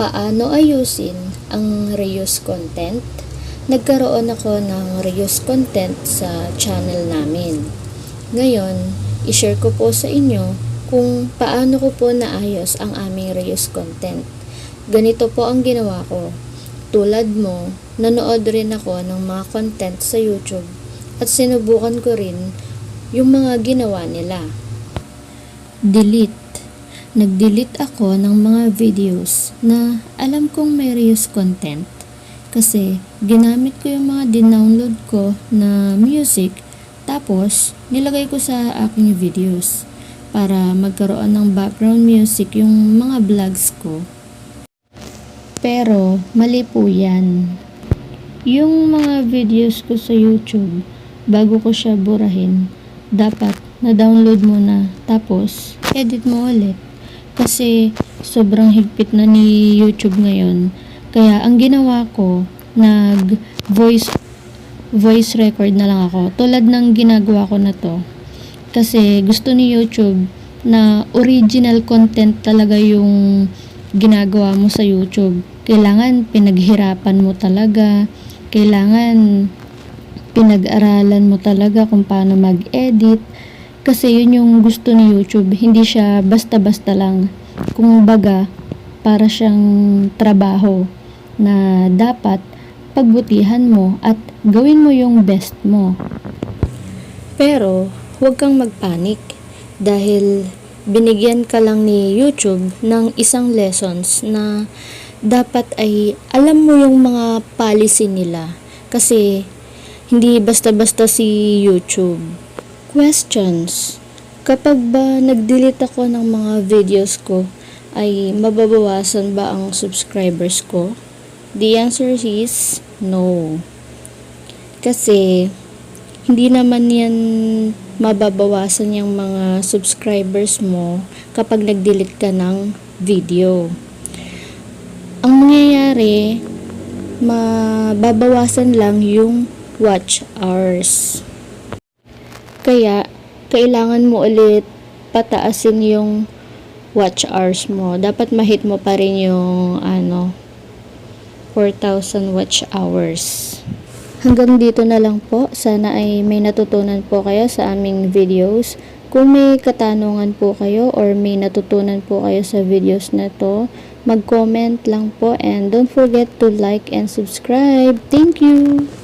paano ayusin ang reuse content, nagkaroon ako ng reuse content sa channel namin. Ngayon, ishare ko po sa inyo kung paano ko po naayos ang aming reuse content. Ganito po ang ginawa ko. Tulad mo, nanood rin ako ng mga content sa YouTube at sinubukan ko rin yung mga ginawa nila. Delete. Nag-delete ako ng mga videos na alam kong may reuse content kasi ginamit ko yung mga dinownload ko na music tapos nilagay ko sa aking videos para magkaroon ng background music yung mga vlogs ko. Pero mali po yan. Yung mga videos ko sa YouTube, bago ko siya burahin, dapat na-download mo na tapos edit mo ulit. Kasi sobrang higpit na ni YouTube ngayon. Kaya ang ginawa ko, nag voice voice record na lang ako. Tulad ng ginagawa ko na to. Kasi gusto ni YouTube na original content talaga yung ginagawa mo sa YouTube. Kailangan pinaghirapan mo talaga. Kailangan pinag-aralan mo talaga kung paano mag-edit. Kasi yun yung gusto ni YouTube. Hindi siya basta-basta lang. Kung baga, para siyang trabaho na dapat pagbutihan mo at gawin mo yung best mo. Pero, huwag kang magpanik dahil binigyan ka lang ni YouTube ng isang lessons na dapat ay alam mo yung mga policy nila kasi hindi basta-basta si YouTube. Questions. Kapag ba nag-delete ako ng mga videos ko, ay mababawasan ba ang subscribers ko? The answer is no. Kasi hindi naman yan mababawasan yung mga subscribers mo kapag nag-delete ka ng video. Ang mangyayari, mababawasan lang yung watch hours. Kaya, kailangan mo ulit pataasin yung watch hours mo. Dapat mahit mo pa rin yung ano, 4,000 watch hours. Hanggang dito na lang po. Sana ay may natutunan po kayo sa aming videos. Kung may katanungan po kayo or may natutunan po kayo sa videos na to, mag-comment lang po and don't forget to like and subscribe. Thank you!